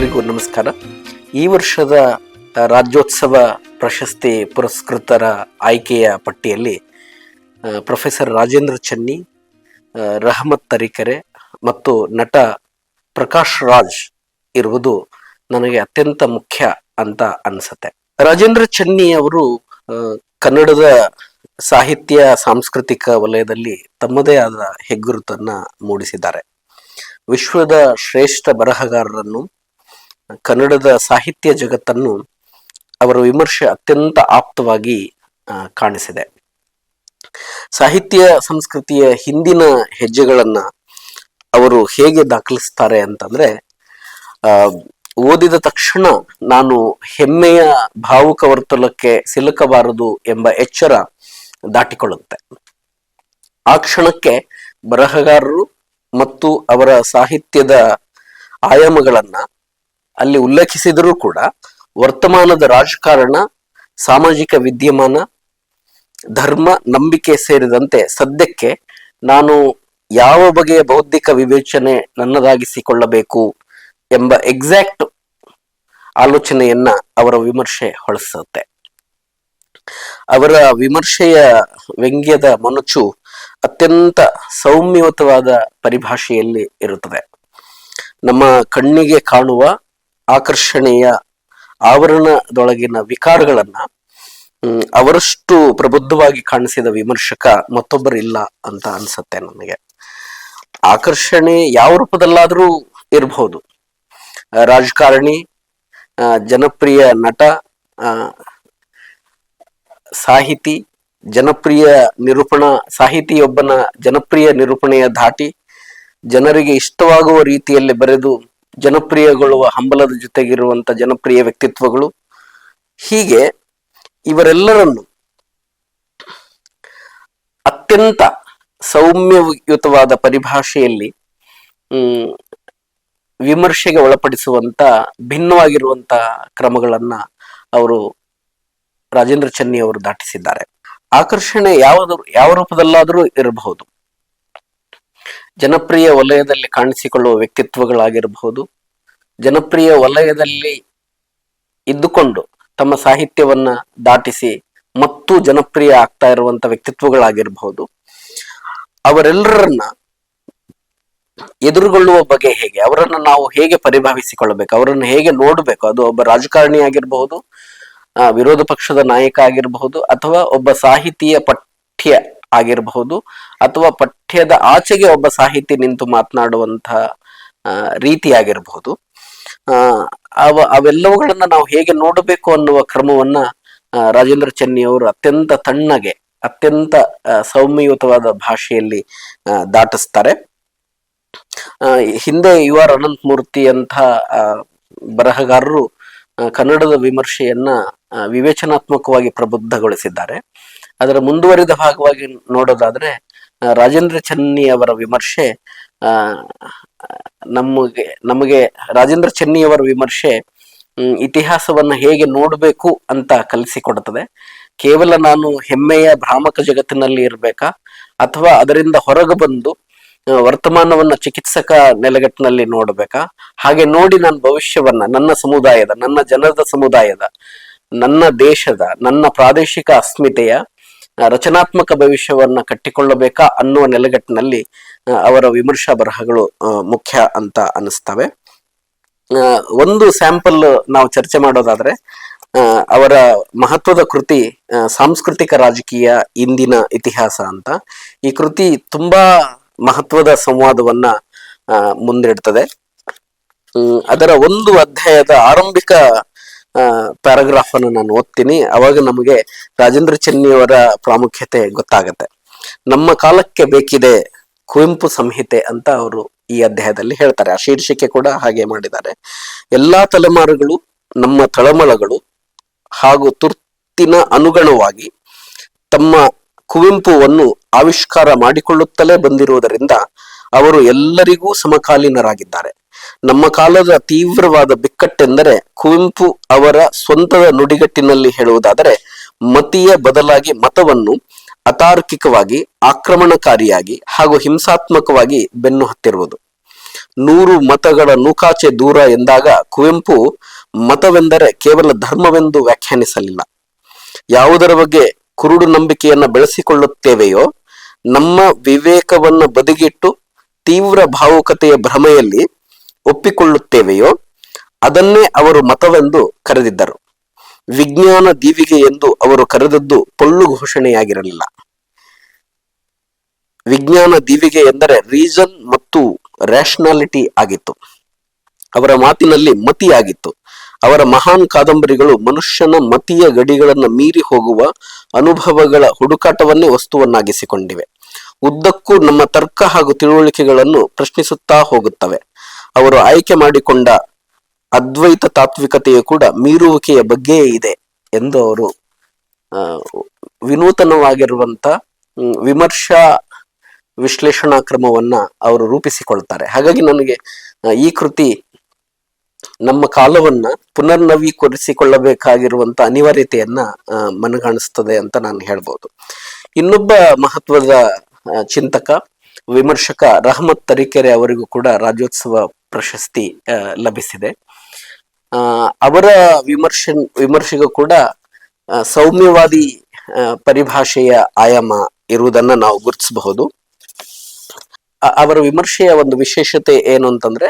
ಎಲ್ರಿಗೂ ನಮಸ್ಕಾರ. ಈ ವರ್ಷದ ರಾಜ್ಯೋತ್ಸವ ಪ್ರಶಸ್ತಿ ಪುರಸ್ಕೃತರ ಆಯ್ಕೆಯ ಪಟ್ಟಿಯಲ್ಲಿ ಪ್ರೊಫೆಸರ್ ರಾಜೇಂದ್ರ ಚನ್ನಿ ರಹಮತ್ ತರೀಕೆರೆ ಮತ್ತು ನಟ ಪ್ರಕಾಶ್ ರಾಜ್ ಇರುವುದು ನನಗೆ ಅತ್ಯಂತ ಮುಖ್ಯ ಅಂತ ಅನ್ಸತ್ತೆ. ರಾಜೇಂದ್ರ ಚನ್ನಿ ಅವರು ಕನ್ನಡದ ಸಾಹಿತ್ಯ, ಸಾಂಸ್ಕೃತಿಕ ವಲಯದಲ್ಲಿ ತಮ್ಮದೇ ಆದ ಹೆಗ್ಗುರುತನ್ನ ಮೂಡಿಸಿದ್ದಾರೆ. ವಿಶ್ವದ ಶ್ರೇಷ್ಠ ಬರಹಗಾರರನ್ನು ಕನ್ನಡದ ಸಾಹಿತ್ಯ ಜಗತ್ತನ್ನು ಅವರ ವಿಮರ್ಶೆ ಅತ್ಯಂತ ಆಪ್ತವಾಗಿ ಕಾಣಿಸಿದೆ. ಸಾಹಿತ್ಯ ಸಂಸ್ಕೃತಿಯ ಹಿಂದಿನ ಹೆಜ್ಜೆಗಳನ್ನ ಅವರು ಹೇಗೆ ದಾಖಲಿಸ್ತಾರೆ ಅಂತಂದ್ರೆ ಓದಿದ ತಕ್ಷಣ ನಾನು ಹೆಮ್ಮೆಯ ಭಾವುಕ ವರ್ತುಲಕ್ಕೆ ಸಿಲುಕಬಾರದು ಎಂಬ ಎಚ್ಚರ ದಾಟಿಕೊಳ್ಳುತ್ತೆ. ಆ ಕ್ಷಣಕ್ಕೆ ಬರಹಗಾರರು ಮತ್ತು ಅವರ ಸಾಹಿತ್ಯದ ಆಯಾಮಗಳನ್ನ ಅಲ್ಲಿ ಉಲ್ಲೇಖಿಸಿದರೂ ಕೂಡ ವರ್ತಮಾನದ ರಾಜಕಾರಣ, ಸಾಮಾಜಿಕ ವಿದ್ಯಮಾನ, ಧರ್ಮ, ನಂಬಿಕೆ ಸೇರಿದಂತೆ ಸದ್ಯಕ್ಕೆ ನಾನು ಯಾವ ಬಗೆಯ ಬೌದ್ಧಿಕ ವಿವೇಚನೆ ನನ್ನದಾಗಿಸಿಕೊಳ್ಳಬೇಕು ಎಂಬ ಎಕ್ಸಾಕ್ಟ್ ಆಲೋಚನೆಯನ್ನ ಅವರ ವಿಮರ್ಶೆ ಹೊಳಿಸುತ್ತೆ. ಅವರ ವಿಮರ್ಶೆಯ ವ್ಯಂಗ್ಯದ ಮನುಚು ಅತ್ಯಂತ ಸೌಮ್ಯಯುತವಾದ ಪರಿಭಾಷೆಯಲ್ಲಿ ಇರುತ್ತದೆ. ನಮ್ಮ ಕಣ್ಣಿಗೆ ಕಾಣುವ ಆಕರ್ಷಣೆಯ ಆವರಣದೊಳಗಿನ ವಿಕಾರಗಳನ್ನ ಅವರಷ್ಟು ಪ್ರಬುದ್ಧವಾಗಿ ಕಾಣಿಸಿದ ವಿಮರ್ಶಕ ಮತ್ತೊಬ್ಬರಿಲ್ಲ ಅಂತ ಅನ್ಸುತ್ತೆ ನನಗೆ. ಆಕರ್ಷಣೆ ಯಾವ ರೂಪದಲ್ಲಾದ್ರೂ ಇರಬಹುದು ರಾಜಕಾರಣಿ ಜನಪ್ರಿಯ ನಟ ಸಾಹಿತಿ, ಜನಪ್ರಿಯ ನಿರೂಪಣಾ, ಸಾಹಿತಿಯೊಬ್ಬನ ಜನಪ್ರಿಯ ನಿರೂಪಣೆಯ ಧಾಟಿ, ಜನರಿಗೆ ಇಷ್ಟವಾಗುವ ರೀತಿಯಲ್ಲಿ ಬರೆದು ಜನಪ್ರಿಯಗೊಳ್ಳುವ ಹಂಬಲದ ಜೊತೆಗಿರುವಂತ ಜನಪ್ರಿಯ ವ್ಯಕ್ತಿತ್ವಗಳು ಹೀಗೆ ಇವರೆಲ್ಲರನ್ನು ಅತ್ಯಂತ ಸೌಮ್ಯಯುತವಾದ ಪರಿಭಾಷೆಯಲ್ಲಿ ವಿಮರ್ಶೆಗೆ ಒಳಪಡಿಸುವಂತ ಭಿನ್ನವಾಗಿರುವಂತ ಕ್ರಮಗಳನ್ನ ಅವರು ರಾಜೇಂದ್ರ ಚನ್ನಿ ಅವರು ದಾಟಿಸಿದ್ದಾರೆ. ಆಕರ್ಷಣೆ ಯಾವ ಯಾವ ರೂಪದಲ್ಲಾದರೂ ಇರಬಹುದು. ಜನಪ್ರಿಯ ವಲಯದಲ್ಲಿ ಕಾಣಿಸಿಕೊಳ್ಳುವ ವ್ಯಕ್ತಿತ್ವಗಳಾಗಿರಬಹುದು. ಜನಪ್ರಿಯ ವಲಯದಲ್ಲಿ ಇದ್ದುಕೊಂಡು ತಮ್ಮ ಸಾಹಿತ್ಯವನ್ನ ದಾಟಿಸಿ ಮತ್ತು ಜನಪ್ರಿಯ ಆಗ್ತಾ ಇರುವಂತ ವ್ಯಕ್ತಿತ್ವಗಳಾಗಿರಬಹುದು. ಅವರೆಲ್ಲರನ್ನ ಎದುರುಗೊಳ್ಳುವ ಬಗೆ ಹೇಗೆ? ಅವರನ್ನು ನಾವು ಹೇಗೆ ಪರಿಭಾವಿಸಿಕೊಳ್ಳಬೇಕು? ಅವರನ್ನು ಹೇಗೆ ನೋಡಬೇಕು? ಅದು ಒಬ್ಬ ರಾಜಕಾರಣಿ ಆಗಿರಬಹುದು ವಿರೋಧ ಪಕ್ಷದ ನಾಯಕ ಆಗಿರಬಹುದು, ಅಥವಾ ಒಬ್ಬ ಸಾಹಿತಿಯ ಪಠ್ಯ ಆಗಿರಬಹುದು ಅಥವಾ ಪಠ್ಯದ ಆಚೆಗೆ ಒಬ್ಬ ಸಾಹಿತಿ ನಿಂತು ಮಾತನಾಡುವಂತಹ ರೀತಿಯಾಗಿರಬಹುದು. ಅವ, ಅವೆಲ್ಲವುಗಳನ್ನ ನಾವು ಹೇಗೆ ನೋಡಬೇಕು ಅನ್ನುವ ಕ್ರಮವನ್ನ ರಾಜೇಂದ್ರ ಚೆನ್ನಿ ಅವರು ಅತ್ಯಂತ ತಣ್ಣಗೆ, ಅತ್ಯಂತ ಸೌಮ್ಯಯುತವಾದ ಭಾಷೆಯಲ್ಲಿ ದಾಟಿಸ್ತಾರೆ. ಹಿಂದೆ ಯು ಆರ್ ಅನಂತ ಮೂರ್ತಿ ಅಂತ ಬರಹಗಾರರು ಕನ್ನಡದ ವಿಮರ್ಶೆಯನ್ನ ವಿವೇಚನಾತ್ಮಕವಾಗಿ ಪ್ರಬುದ್ಧಗೊಳಿಸಿದ್ದಾರೆ. ಅದರ ಮುಂದುವರಿದ ಭಾಗವಾಗಿ ನೋಡೋದಾದ್ರೆ ರಾಜೇಂದ್ರ ಚನ್ನಿ ಅವರ ವಿಮರ್ಶೆ ನಮಗೆ ನಮಗೆ ರಾಜೇಂದ್ರ ಚನ್ನಿ ಅವರ ವಿಮರ್ಶೆ ಇತಿಹಾಸವನ್ನ ಹೇಗೆ ನೋಡಬೇಕು ಅಂತ ಕಲಿಸಿಕೊಡುತ್ತದೆ ಕೇವಲ ನಾನು ಹೆಮ್ಮೆಯ ಭ್ರಾಮಕ ಜಗತ್ತಿನಲ್ಲಿ ಇರಬೇಕಾ? ಅಥವಾ ಅದರಿಂದ ಹೊರಗೆ ಬಂದು ವರ್ತಮಾನವನ್ನು ಚಿಕಿತ್ಸಕ ನೆಲೆಗಟ್ಟಿನಲ್ಲಿ ನೋಡಬೇಕಾ? ಹಾಗೆ ನೋಡಿ ನಾನು ಭವಿಷ್ಯವನ್ನ, ನನ್ನ ಸಮುದಾಯದ, ನನ್ನ ಜನರದ ಸಮುದಾಯದ, ನನ್ನ ದೇಶದ, ನನ್ನ ಪ್ರಾದೇಶಿಕ ಅಸ್ಮಿತೆಯ ರಚನಾತ್ಮಕ ಭವಿಷ್ಯವನ್ನ ಕಟ್ಟಿಕೊಳ್ಳಬೇಕಾ ಅನ್ನುವ ನೆಲೆಗಟ್ಟಿನಲ್ಲಿ ಅವರ ವಿಮರ್ಶಾ ಬರಹಗಳು ಮುಖ್ಯ ಅಂತ ಅನಿಸ್ತವೆ ಒಂದು ಸ್ಯಾಂಪಲ್ ನಾವು ಚರ್ಚೆ ಮಾಡೋದಾದ್ರೆ ಅವರ ಮಹತ್ವದ ಕೃತಿ ಸಾಂಸ್ಕೃತಿಕ ರಾಜಕೀಯ ಇಂದಿನ ಇತಿಹಾಸ ಅಂತ. ಈ ಕೃತಿ ತುಂಬಾ ಮಹತ್ವದ ಸಂವಾದವನ್ನ ಮುಂದಿಡ್ತದೆ. ಅದರ ಒಂದು ಅಧ್ಯಾಯದ ಆರಂಭಿಕ ಪ್ಯಾರಾಗ್ರಾಫ್ ಅನ್ನು ನಾನು ಓದ್ತೀನಿ. ಅವಾಗ ನಮಗೆ ರಾಜೇಂದ್ರ ಚೆನ್ನಿಯವರ ಪ್ರಾಮುಖ್ಯತೆ ಗೊತ್ತಾಗತ್ತೆ. ನಮ್ಮ ಕಾಲಕ್ಕೆ ಬೇಕಿದೆ ಕುವೆಂಪು ಸಂಹಿತೆ ಅಂತ ಅವರು ಈ ಅಧ್ಯಾಯದಲ್ಲಿ ಹೇಳ್ತಾರೆ. ಆ ಶೀರ್ಷಿಕೆ ಕೂಡ ಹಾಗೆ ಮಾಡಿದ್ದಾರೆ. ಎಲ್ಲಾ ತಲೆಮಾರುಗಳು, ನಮ್ಮ ತಳಮಳಗಳು ಹಾಗೂ ತುರ್ತಿನ ಅನುಗುಣವಾಗಿ ತಮ್ಮ ಕುವೆಂಪುವನ್ನು ಆವಿಷ್ಕಾರ ಮಾಡಿಕೊಳ್ಳುತ್ತಲೇ ಬಂದಿರುವುದರಿಂದ ಅವರು ಎಲ್ಲರಿಗೂ ಸಮಕಾಲೀನರಾಗಿದ್ದಾರೆ. ನಮ್ಮ ಕಾಲದ ತೀವ್ರವಾದ ಬಿಕ್ಕಟ್ಟೆಂದರೆ ಕುವೆಂಪು ಅವರ ಸ್ವಂತದ ನುಡಿಗಟ್ಟಿನಲ್ಲಿ ಹೇಳುವುದಾದರೆ, ಮತೀಯ ಬದಲಾಗಿ ಮತವನ್ನು ಅತಾರ್ಕಿಕವಾಗಿ, ಆಕ್ರಮಣಕಾರಿಯಾಗಿ ಹಾಗೂ ಹಿಂಸಾತ್ಮಕವಾಗಿ ಬೆನ್ನು ಹತ್ತಿರುವುದು. ನೂರು ಮತಗಳ ನೂಕಾಚೆ ದೂರ ಎಂದಾಗ ಕುವೆಂಪು ಮತವೆಂದರೆ ಕೇವಲ ಧರ್ಮವೆಂದು ವ್ಯಾಖ್ಯಾನಿಸಲಿಲ್ಲ. ಯಾವುದರ ಬಗ್ಗೆ ಕುರುಡು ನಂಬಿಕೆಯನ್ನ ಬೆಳೆಸಿಕೊಳ್ಳುತ್ತೇವೆಯೋ, ನಮ್ಮ ವಿವೇಕವನ್ನು ಬದಿಗಿಟ್ಟು ತೀವ್ರ ಭಾವುಕತೆಯ ಭ್ರಮೆಯಲ್ಲಿ ಒಪ್ಪಿಕೊಳ್ಳುತ್ತೇವೆಯೋ, ಅದನ್ನೇ ಅವರು ಮತವೆಂದು ಕರೆದಿದ್ದರು. ವಿಜ್ಞಾನ ದೀವಿಗೆ ಎಂದು ಅವರು ಕರೆದದ್ದು ಪೊಳ್ಳು ಘೋಷಣೆಯಾಗಿರಲಿಲ್ಲ. ವಿಜ್ಞಾನ ದೀವಿಗೆ ಎಂದರೆ ರೀಸನ್ ಮತ್ತು ರ್ಯಾಷನಾಲಿಟಿ ಆಗಿತ್ತು. ಅವರ ಮಾತಿನಲ್ಲಿ ಮತಿಯಾಗಿತ್ತು. ಅವರ ಮಹಾನ್ ಕಾದಂಬರಿಗಳು ಮನುಷ್ಯನ ಮತಿಯ ಗಡಿಗಳನ್ನು ಮೀರಿ ಹೋಗುವ ಅನುಭವಗಳ ಹುಡುಕಾಟವನ್ನೇ ವಸ್ತುವನ್ನಾಗಿಸಿಕೊಂಡಿವೆ. ಉದ್ದಕ್ಕೂ ನಮ್ಮ ತರ್ಕ ಹಾಗೂ ತಿಳುವಳಿಕೆಗಳನ್ನು ಪ್ರಶ್ನಿಸುತ್ತಾ ಹೋಗುತ್ತವೆ. ಅವರು ಆಯ್ಕೆ ಮಾಡಿಕೊಂಡ ಅದ್ವೈತ ತಾತ್ವಿಕತೆಯು ಕೂಡ ಮೀರುವಿಕೆಯ ಬಗ್ಗೆಯೇ ಇದೆ ಎಂದು ಅವರು ವಿನೂತನವಾಗಿರುವಂತ ವಿಮರ್ಶಾ ವಿಶ್ಲೇಷಣಾ ಕ್ರಮವನ್ನ ಅವರು ರೂಪಿಸಿಕೊಳ್ತಾರೆ. ಹಾಗಾಗಿ ನನಗೆ ಈ ಕೃತಿ ನಮ್ಮ ಕಾಲವನ್ನ ಪುನರ್ನವೀಕರಿಸಿಕೊಳ್ಳಬೇಕಾಗಿರುವಂತ ಅನಿವಾರ್ಯತೆಯನ್ನ ಮನಗಾಣಿಸ್ತದೆ ಅಂತ ನಾನು ಹೇಳ್ಬೋದು. ಇನ್ನೊಬ್ಬ ಮಹತ್ವದ ಚಿಂತಕ ವಿಮರ್ಶಕ ರಹಮತ್ ತರೀಕೆರೆ ಅವರಿಗೂ ಕೂಡ ರಾಜ್ಯೋತ್ಸವ ಪ್ರಶಸ್ತಿ ಲಭಿಸಿದೆ. ಅವರ ವಿಮರ್ಶನ್, ವಿಮರ್ಶೆಗೂ ಕೂಡ ಸೌಮ್ಯವಾದಿ ಪರಿಭಾಷೆಯ ಆಯಾಮ ಇರುವುದನ್ನ ನಾವು ಗುರುತಿಸಬಹುದು. ಅವರ ವಿಮರ್ಶೆಯ ಒಂದು ವಿಶೇಷತೆ ಏನು ಅಂತಂದ್ರೆ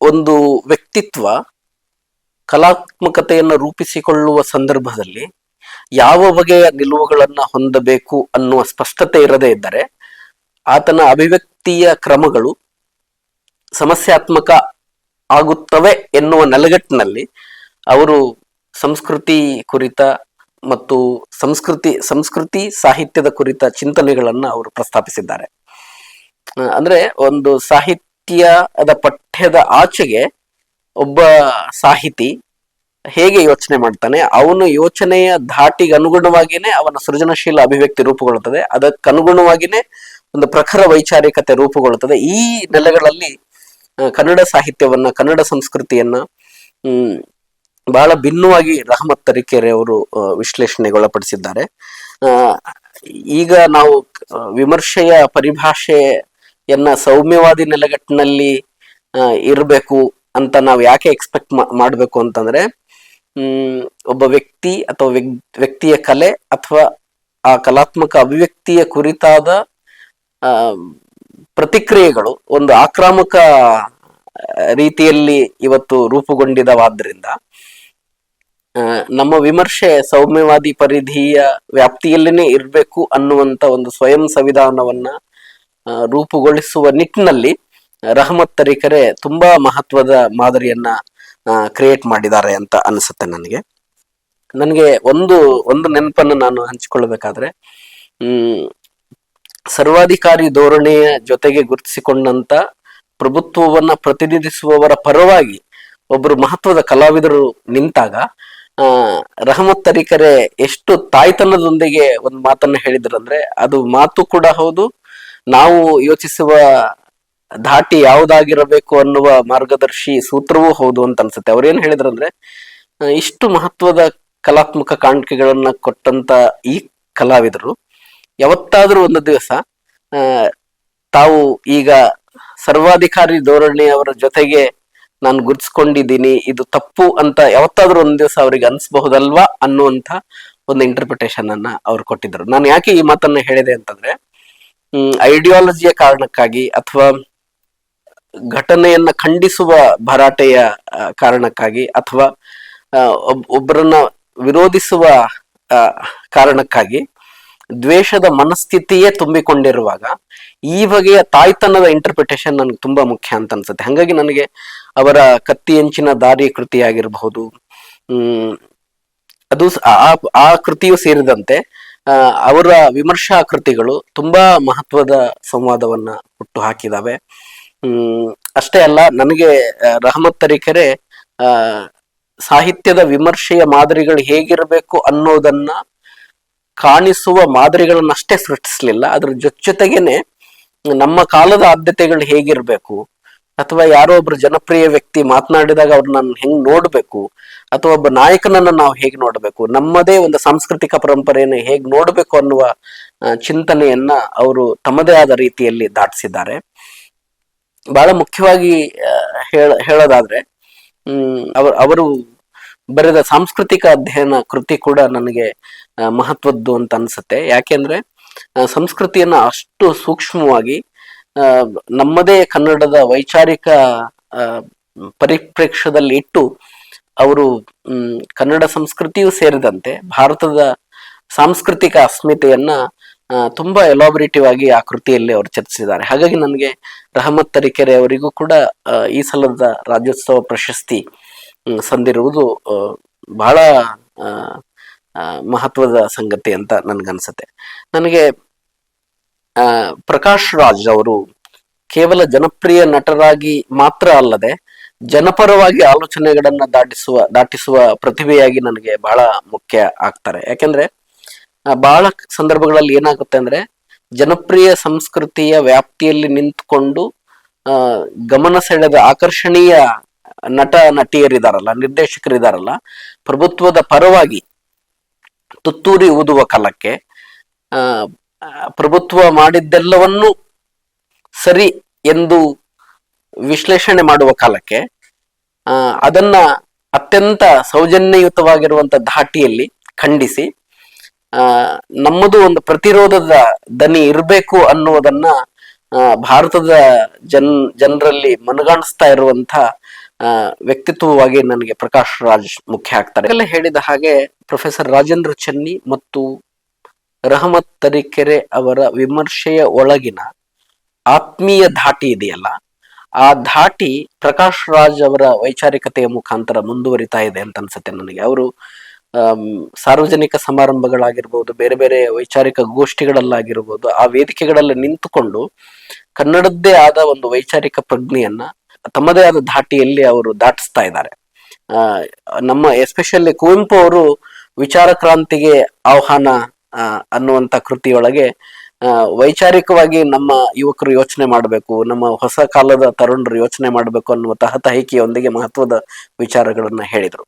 ಒಂದು ವ್ಯಕ್ತಿತ್ವ ಕಲಾತ್ಮಕತೆಯನ್ನು ರೂಪಿಸಿಕೊಳ್ಳುವ ಸಂದರ್ಭದಲ್ಲಿ ಯಾವ ಬಗೆಯ ನಿಲುವುಗಳನ್ನ ಹೊಂದಬೇಕು ಅನ್ನುವ ಸ್ಪಷ್ಟತೆ ಇರದೇ ಇದ್ದರೆ ಆತನ ಅಭಿವ್ಯಕ್ತಿಯ ಕ್ರಮಗಳು ಸಮಸ್ಯಾತ್ಮಕ ಆಗುತ್ತವೆ ಎನ್ನುವ ನೆಲೆಗಟ್ಟಿನಲ್ಲಿ ಅವರು ಸಂಸ್ಕೃತಿ ಕುರಿತ ಮತ್ತು ಸಂಸ್ಕೃತಿ ಸಂಸ್ಕೃತಿ ಸಾಹಿತ್ಯದ ಕುರಿತ ಚಿಂತನೆಗಳನ್ನ ಅವರು ಪ್ರಸ್ತಾಪಿಸಿದ್ದಾರೆ. ಅಂದ್ರೆ ಒಂದು ಸಾಹಿತ್ಯದ ಪಠ್ಯದ ಆಚೆಗೆ ಒಬ್ಬ ಸಾಹಿತಿ ಹೇಗೆ ಯೋಚನೆ ಮಾಡ್ತಾನೆ, ಅವನು ಯೋಚನೆಯ ಧಾಟಿಗೆ ಅನುಗುಣವಾಗಿನೇ ಅವನ ಸೃಜನಶೀಲ ಅಭಿವ್ಯಕ್ತಿ ರೂಪುಗೊಳ್ಳುತ್ತದೆ. ಅದಕ್ಕನುಗುಣವಾಗಿನೇ ಒಂದು ಪ್ರಖರ ವೈಚಾರಿಕತೆ ರೂಪುಗೊಳ್ಳುತ್ತದೆ. ಈ ನೆಲೆಗಳಲ್ಲಿ ಕನ್ನಡ ಸಾಹಿತ್ಯವನ್ನ, ಕನ್ನಡ ಸಂಸ್ಕೃತಿಯನ್ನ, ಹ್ಮ್, ಬಹಳ ಭಿನ್ನವಾಗಿ ರಹಮತ್ ತರೀಕೆರೆ ಅವರು ವಿಶ್ಲೇಷಣೆಗೊಳಪಡಿಸಿದ್ದಾರೆ. ಈಗ ನಾವು ವಿಮರ್ಶೆಯ ಪರಿಭಾಷೆಯನ್ನ ಸೌಮ್ಯವಾದಿ ನೆಲೆಗಟ್ಟಿನಲ್ಲಿ ಇರಬೇಕು ಅಂತ ನಾವು ಯಾಕೆ ಎಕ್ಸ್ಪೆಕ್ಟ್ ಮಾಡಬೇಕು ಅಂತಂದ್ರೆ ಒಬ್ಬ ವ್ಯಕ್ತಿ ಅಥವಾ ವ್ಯಕ್ತಿಯ ಕಲೆ ಅಥವಾ ಆ ಕಲಾತ್ಮಕ ಅಭಿವ್ಯಕ್ತಿಯ ಕುರಿತಾದ ಪ್ರತಿಕ್ರಿಯೆಗಳು ಒಂದು ಆಕ್ರಾಮಕ ರೀತಿಯಲ್ಲಿ ಇವತ್ತು ರೂಪುಗೊಂಡಿದವಾದ್ರಿಂದ ನಮ್ಮ ವಿಮರ್ಶೆ ಸೌಮ್ಯವಾದಿ ಪರಿಧಿಯ ವ್ಯಾಪ್ತಿಯಲ್ಲಿನೇ ಇರಬೇಕು ಅನ್ನುವಂತ ಒಂದು ಸ್ವಯಂ ಸಂವಿಧಾನವನ್ನ ರೂಪುಗೊಳಿಸುವ ನಿಟ್ಟಿನಲ್ಲಿ ರಹಮತ್ ತರೀಕರೆ ತುಂಬಾ ಮಹತ್ವದ ಮಾದರಿಯನ್ನ ಕ್ರಿಯೇಟ್ ಮಾಡಿದ್ದಾರೆ ಅಂತ ಅನಿಸುತ್ತೆ ನನಗೆ. ನನಗೆ ಒಂದು ಒಂದು ನೆನಪನ್ನು ನಾನು ಹಂಚಿಕೊಳ್ಳಬೇಕಾದ್ರೆ, ಹ್ಮ್, ಸರ್ವಾಧಿಕಾರಿ ಧೋರಣೆಯ ಜೊತೆಗೆ ಗುರುತಿಸಿಕೊಂಡಂತ ಪ್ರಭುತ್ವವನ್ನ ಪ್ರತಿನಿಧಿಸುವವರ ಪರವಾಗಿ ಒಬ್ಬರು ಮಹತ್ವದ ಕಲಾವಿದರು ನಿಂತಾಗ ರಹಮತ್ ತರೀಕರೆ ಎಷ್ಟು ತಾಯ್ತನದೊಂದಿಗೆ ಒಂದು ಮಾತನ್ನ ಹೇಳಿದ್ರಂದ್ರೆ, ಅದು ಮಾತು ಕೂಡ ಹೌದು. ನಾವು ಯೋಚಿಸುವ ಧಾಟಿ ಯಾವುದಾಗಿರಬೇಕು ಅನ್ನುವ ಮಾರ್ಗದರ್ಶಿ ಸೂತ್ರವೂ ಹೌದು ಅಂತ ಅನ್ಸುತ್ತೆ. ಅವ್ರೇನ್ ಹೇಳಿದ್ರಂದ್ರೆ ಇಷ್ಟು ಮಹತ್ವದ ಕಲಾತ್ಮಕ ಕಾಣಿಕೆಗಳನ್ನ ಕೊಟ್ಟಂತ ಈ ಕಲಾವಿದರು, ಯಾವತ್ತಾದ್ರೂ ಒಂದು ದಿವಸ ತಾವು ಈಗ ಸರ್ವಾಧಿಕಾರಿ ಧೋರಣೆ ಅವರ ಜೊತೆಗೆ ನಾನು ಗುರ್ಸ್ಕೊಂಡಿದ್ದೀನಿ, ಇದು ತಪ್ಪು ಅಂತ ಯಾವತ್ತಾದ್ರೂ ಒಂದ್ ದಿವಸ ಅವ್ರಿಗೆ ಅನ್ಸ್ಬಹುದಲ್ವಾ ಅನ್ನುವಂತ ಒಂದು ಇಂಟರ್ಪ್ರಿಟೇಷನ್ ಅನ್ನ ಅವ್ರು ಕೊಟ್ಟಿದ್ರು ನಾನು ಯಾಕೆ ಈ ಮಾತನ್ನ ಹೇಳಿದೆ ಅಂತಂದ್ರೆ ಐಡಿಯಾಲಜಿಯ ಕಾರಣಕ್ಕಾಗಿ ಅಥವಾ ಘಟನೆಯನ್ನ ಖಂಡಿಸುವ ಭರಾಟೆಯ ಕಾರಣಕ್ಕಾಗಿ ಅಥವಾ ಒಬ್- ಒಬ್ಬರನ್ನ ವಿರೋಧಿಸುವ ಕಾರಣಕ್ಕಾಗಿ ದ್ವೇಷದ ಮನಸ್ಥಿತಿಯೇ ತುಂಬಿಕೊಂಡಿರುವಾಗ ಈ ಬಗೆಯ ತಾಯ್ತನದ ಇಂಟರ್ಪ್ರಿಟೇಷನ್ ನನಗೆ ತುಂಬಾ ಮುಖ್ಯ ಅಂತ ಅನ್ಸುತ್ತೆ. ಹಾಗಾಗಿ ನನಗೆ ಅವರ ಕತ್ತಿ ಎಂಚಿನ ದಾರಿ ಕೃತಿಯಾಗಿರಬಹುದು, ಹ್ಮ್, ಅದು ಆ ಆ ಕೃತಿಯು ಸೇರಿದಂತೆ ಅವರ ವಿಮರ್ಶಾ ಕೃತಿಗಳು ತುಂಬಾ ಮಹತ್ವದ ಸಂವಾದವನ್ನ ಹುಟ್ಟು ಹಾಕಿದಾವೆ. ಅಷ್ಟೇ ಅಲ್ಲ, ನನಗೆ ರಹಮತ್ ತರೀಕೆರೆ, ಆ, ಸಾಹಿತ್ಯದ ವಿಮರ್ಶೆಯ ಮಾದರಿಗಳು ಹೇಗಿರಬೇಕು ಅನ್ನೋದನ್ನ ಕಾಣಿಸುವ ಮಾದರಿಗಳನ್ನಷ್ಟೇ ಸೃಷ್ಟಿಸ್ಲಿಲ್ಲ. ಅದ್ರ ಜೊತೆ ಜೊತೆಗೇನೆ, ನಮ್ಮ ಕಾಲದ ಆದ್ಯತೆಗಳು ಹೇಗಿರ್ಬೇಕು, ಅಥವಾ ಯಾರೋ ಒಬ್ರು ಜನಪ್ರಿಯ ವ್ಯಕ್ತಿ ಮಾತನಾಡಿದಾಗ ಅವ್ರನ್ನ ಹೆಂಗ್ ನೋಡ್ಬೇಕು, ಅಥವಾ ಒಬ್ಬ ನಾಯಕನನ್ನ ನಾವು ಹೇಗ್ ನೋಡ್ಬೇಕು, ನಮ್ಮದೇ ಒಂದು ಸಾಂಸ್ಕೃತಿಕ ಪರಂಪರೆಯನ್ನು ಹೇಗ್ ನೋಡ್ಬೇಕು ಅನ್ನುವ ಚಿಂತನೆಯನ್ನ ಅವರು ತಮ್ಮದೇ ಆದ ರೀತಿಯಲ್ಲಿ ದಾಟಿಸಿದ್ದಾರೆ. ಬಹಳ ಮುಖ್ಯವಾಗಿ ಹೇಳ, ಹೇಳೋದಾದ್ರೆ, ಹ್ಮ್, ಅವರು ಅವರು ಬರೆದ ಸಾಂಸ್ಕೃತಿಕ ಅಧ್ಯಯನ ಕೃತಿ ಕೂಡ ನನಗೆ ಮಹತ್ವದ್ದು ಅಂತ ಅನ್ಸುತ್ತೆ. ಯಾಕೆಂದ್ರೆ ಸಂಸ್ಕೃತಿಯನ್ನ ಅಷ್ಟು ಸೂಕ್ಷ್ಮವಾಗಿ ನಮ್ಮದೇ ಕನ್ನಡದ ವೈಚಾರಿಕ ಪರಿಪ್ರೇಕ್ಷದಲ್ಲಿ ಇಟ್ಟು, ಅವರು ಕನ್ನಡ ಸಂಸ್ಕೃತಿಯೂ ಸೇರಿದಂತೆ, ಭಾರತದ ಸಾಂಸ್ಕೃತಿಕ ಅಸ್ಮಿತೆಯನ್ನ ತುಂಬಾ ಎಲಾಬರೇಟಿವ್ ಆಗಿ ಆ ಕೃತಿಯಲ್ಲಿ ಅವರು ಚರ್ಚಿಸಿದ್ದಾರೆ. ಹಾಗಾಗಿ ನನಗೆ ರಹಮತ್ ತರೀಕೆರೆ ಅವರಿಗೂ ಕೂಡ ಈ ಸಲದ ರಾಜ್ಯೋತ್ಸವ ಪ್ರಶಸ್ತಿ ಸಂದಿರುವುದು ಬಹಳ ಮಹತ್ವದ ಸಂಗತಿ ಅಂತ ನನ್ಗನ್ಸುತ್ತೆ. ನನಗೆ ಪ್ರಕಾಶ್ ರಾಜ್ ಅವರು ಕೇವಲ ಜನಪ್ರಿಯ ನಟರಾಗಿ ಮಾತ್ರ ಅಲ್ಲದೆ, ಜನಪರವಾಗಿ ಆಲೋಚನೆಗಳನ್ನ ದಾಟಿಸುವ ದಾಟಿಸುವ ಪ್ರತಿಭೆಯಾಗಿ ನನಗೆ ಬಹಳ ಮುಖ್ಯ ಆಗ್ತಾರೆ. ಯಾಕೆಂದ್ರೆ ಬಹಳ ಸಂದರ್ಭಗಳಲ್ಲಿ ಏನಾಗುತ್ತೆ ಅಂದ್ರೆ ಜನಪ್ರಿಯ ಸಂಸ್ಕೃತಿಯ ವ್ಯಾಪ್ತಿಯಲ್ಲಿ ನಿಂತುಕೊಂಡು ಗಮನ ಸೆಳೆದ ಆಕರ್ಷಣೀಯ ನಟ, ನಟಿಯರಿದಾರಲ್ಲ, ನಿರ್ದೇಶಕರಿದಾರಲ್ಲ, ಪ್ರಭುತ್ವದ ಪರವಾಗಿ ತುತ್ತೂರಿ ಊದುವ ಕಾಲಕ್ಕೆ ಪ್ರಭುತ್ವ ಮಾಡಿದ್ದೆಲ್ಲವನ್ನೂ ಸರಿ ಎಂದು ವಿಶ್ಲೇಷಣೆ ಮಾಡುವ ಕಾಲಕ್ಕೆ ಅದನ್ನ ಅತ್ಯಂತ ಸೌಜನ್ಯಯುತವಾಗಿರುವಂತ ಧಾಟಿಯಲ್ಲಿ ಖಂಡಿಸಿ ನಮ್ಮದು ಒಂದು ಪ್ರತಿರೋಧದ ದನಿ ಇರಬೇಕು ಅನ್ನುವುದನ್ನ ಭಾರತದ ಜನ್, ಜನರಲ್ಲಿ ಮನಗಾಣಿಸ್ತಾ ಇರುವಂತ ವ್ಯಕ್ತಿತ್ವವಾಗಿ ನನಗೆ ಪ್ರಕಾಶ್ ರಾಜ್ ಮುಖ್ಯ ಆಗ್ತಾರೆ. ಎಲ್ಲ ಹೇಳಿದ ಹಾಗೆ ಪ್ರೊಫೆಸರ್ ರಾಜೇಂದ್ರ ಚೆನ್ನಿ ಮತ್ತು ರಹಮತ್ ತರೀಕೆರೆ ಅವರ ವಿಮರ್ಶೆಯ ಒಳಗಿನ ಆತ್ಮೀಯ ಧಾಟಿ ಇದೆಯಲ್ಲ, ಆ ಧಾಟಿ ಪ್ರಕಾಶ್ ರಾಜ್ ಅವರ ವೈಚಾರಿಕತೆಯ ಮುಖಾಂತರ ಮುಂದುವರಿತಾ ಇದೆ ಅಂತ ಅನ್ಸುತ್ತೆ ನನಗೆ. ಅವರು ಸಾರ್ವಜನಿಕ ಸಮಾರಂಭಗಳಾಗಿರ್ಬೋದು, ಬೇರೆ ಬೇರೆ ವೈಚಾರಿಕ ಗೋಷ್ಠಿಗಳಲ್ಲಾಗಿರ್ಬೋದು, ಆ ವೇದಿಕೆಗಳಲ್ಲಿ ನಿಂತುಕೊಂಡು ಕನ್ನಡದ್ದೇ ಆದ ಒಂದು ವೈಚಾರಿಕ ಪ್ರಜ್ಞೆಯನ್ನ ತಮ್ಮದೇ ಆದ ಧಾಟಿಯಲ್ಲಿ ಅವರು ದಾಟಿಸ್ತಾ ಇದ್ದಾರೆ. ನಮ್ಮ ಎಸ್ಪೆಷಲಿ ಕುವೆಂಪು ಅವರು ವಿಚಾರ ಕ್ರಾಂತಿಗೆ ಆಹ್ವಾನ ಅನ್ನುವಂಥ ಕೃತಿಯೊಳಗೆ ವೈಚಾರಿಕವಾಗಿ ನಮ್ಮ ಯುವಕರು ಯೋಚನೆ ಮಾಡಬೇಕು, ನಮ್ಮ ಹೊಸ ಕಾಲದ ತರುಣರು ಯೋಚನೆ ಮಾಡಬೇಕು ಅನ್ನುವ ತಹತಹಿಕೆಯೊಂದಿಗೆ ಮಹತ್ವದ ವಿಚಾರಗಳನ್ನು ಹೇಳಿದರು.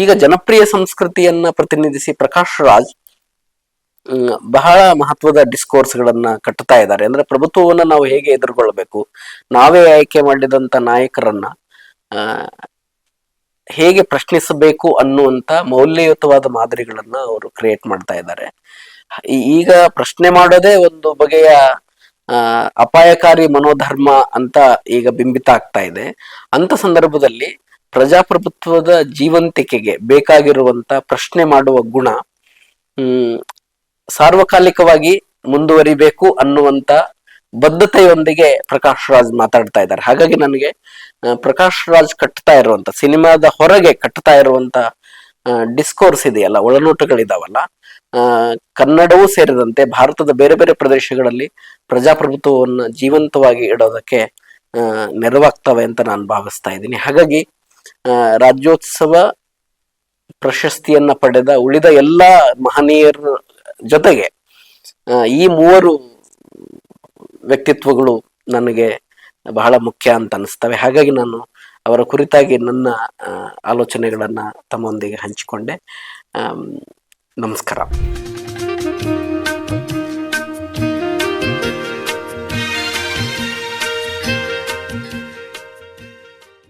ಈಗ ಜನಪ್ರಿಯ ಸಂಸ್ಕೃತಿಯನ್ನ ಪ್ರತಿನಿಧಿಸಿ ಪ್ರಕಾಶ್ ರಾಜ್ ಬಹಳ ಮಹತ್ವದ ಡಿಸ್ಕೋರ್ಸ್ ಗಳನ್ನ ಕಟ್ಟುತ್ತಾ ಇದ್ದಾರೆ. ಅಂದ್ರೆ ಪ್ರಭುತ್ವವನ್ನು ನಾವು ಹೇಗೆ ಎದುರ್ಕೊಳ್ಬೇಕು, ನಾವೇ ಆಯ್ಕೆ ಮಾಡಿದಂತ ನಾಯಕರನ್ನ ಹೇಗೆ ಪ್ರಶ್ನಿಸಬೇಕು ಅನ್ನುವಂತ ಮೌಲ್ಯಯುತವಾದ ಮಾದರಿಗಳನ್ನ ಅವರು ಕ್ರಿಯೇಟ್ ಮಾಡ್ತಾ ಇದ್ದಾರೆ. ಈಗ ಪ್ರಶ್ನೆ ಮಾಡೋದೇ ಒಂದು ಬಗೆಯ ಅಪಾಯಕಾರಿ ಮನೋಧರ್ಮ ಅಂತ ಈಗ ಬಿಂಬಿತ ಆಗ್ತಾ ಇದೆ. ಅಂತ ಸಂದರ್ಭದಲ್ಲಿ ಪ್ರಜಾಪ್ರಭುತ್ವದ ಜೀವಂತಿಕೆಗೆ ಬೇಕಾಗಿರುವಂತ ಪ್ರಶ್ನೆ ಮಾಡುವ ಗುಣ, ಹ್ಮ್, ಸಾರ್ವಕಾಲಿಕವಾಗಿ ಮುಂದುವರಿಬೇಕು ಅನ್ನುವಂತ ಬದ್ಧತೆಯೊಂದಿಗೆ ಪ್ರಕಾಶ್ ರಾಜ್ ಮಾತಾಡ್ತಾ ಇದ್ದಾರೆ. ಹಾಗಾಗಿ ನನಗೆ ಪ್ರಕಾಶ್ ರಾಜ್ ಕಟ್ತಾ ಇರುವಂತ, ಸಿನಿಮಾದ ಹೊರಗೆ ಕಟ್ತಾ ಇರುವಂತ ಡಿಸ್ಕೋರ್ಸ್ ಇದೆಯಲ್ಲ, ಒಳನೋಟಗಳಿದಾವಲ್ಲ ಕನ್ನಡವೂ ಸೇರಿದಂತೆ ಭಾರತದ ಬೇರೆ ಬೇರೆ ಪ್ರದೇಶಗಳಲ್ಲಿ ಪ್ರಜಾಪ್ರಭುತ್ವವನ್ನು ಜೀವಂತವಾಗಿ ಇಡೋದಕ್ಕೆ ನೆರವಾಗ್ತವೆ ಅಂತ ನಾನು ಭಾವಿಸ್ತಾ ಇದ್ದೀನಿ. ಹಾಗಾಗಿ ರಾಜ್ಯೋತ್ಸವ ಪ್ರಶಸ್ತಿಯನ್ನ ಪಡೆದ ಉಳಿದ ಎಲ್ಲ ಮಹನೀಯರ ಜೊತೆಗೆ ಈ ಮೂವರು ವ್ಯಕ್ತಿತ್ವಗಳು ನನಗೆ ಬಹಳ ಮುಖ್ಯ ಅಂತ ಅನಿಸ್ತವೆ. ಹಾಗಾಗಿ ನಾನು ಅವರ ಕುರಿತಾಗಿ ನನ್ನ ಆಲೋಚನೆಗಳನ್ನು ತಮ್ಮೊಂದಿಗೆ ಹಂಚಿಕೊಂಡೆ. ನಮಸ್ಕಾರ.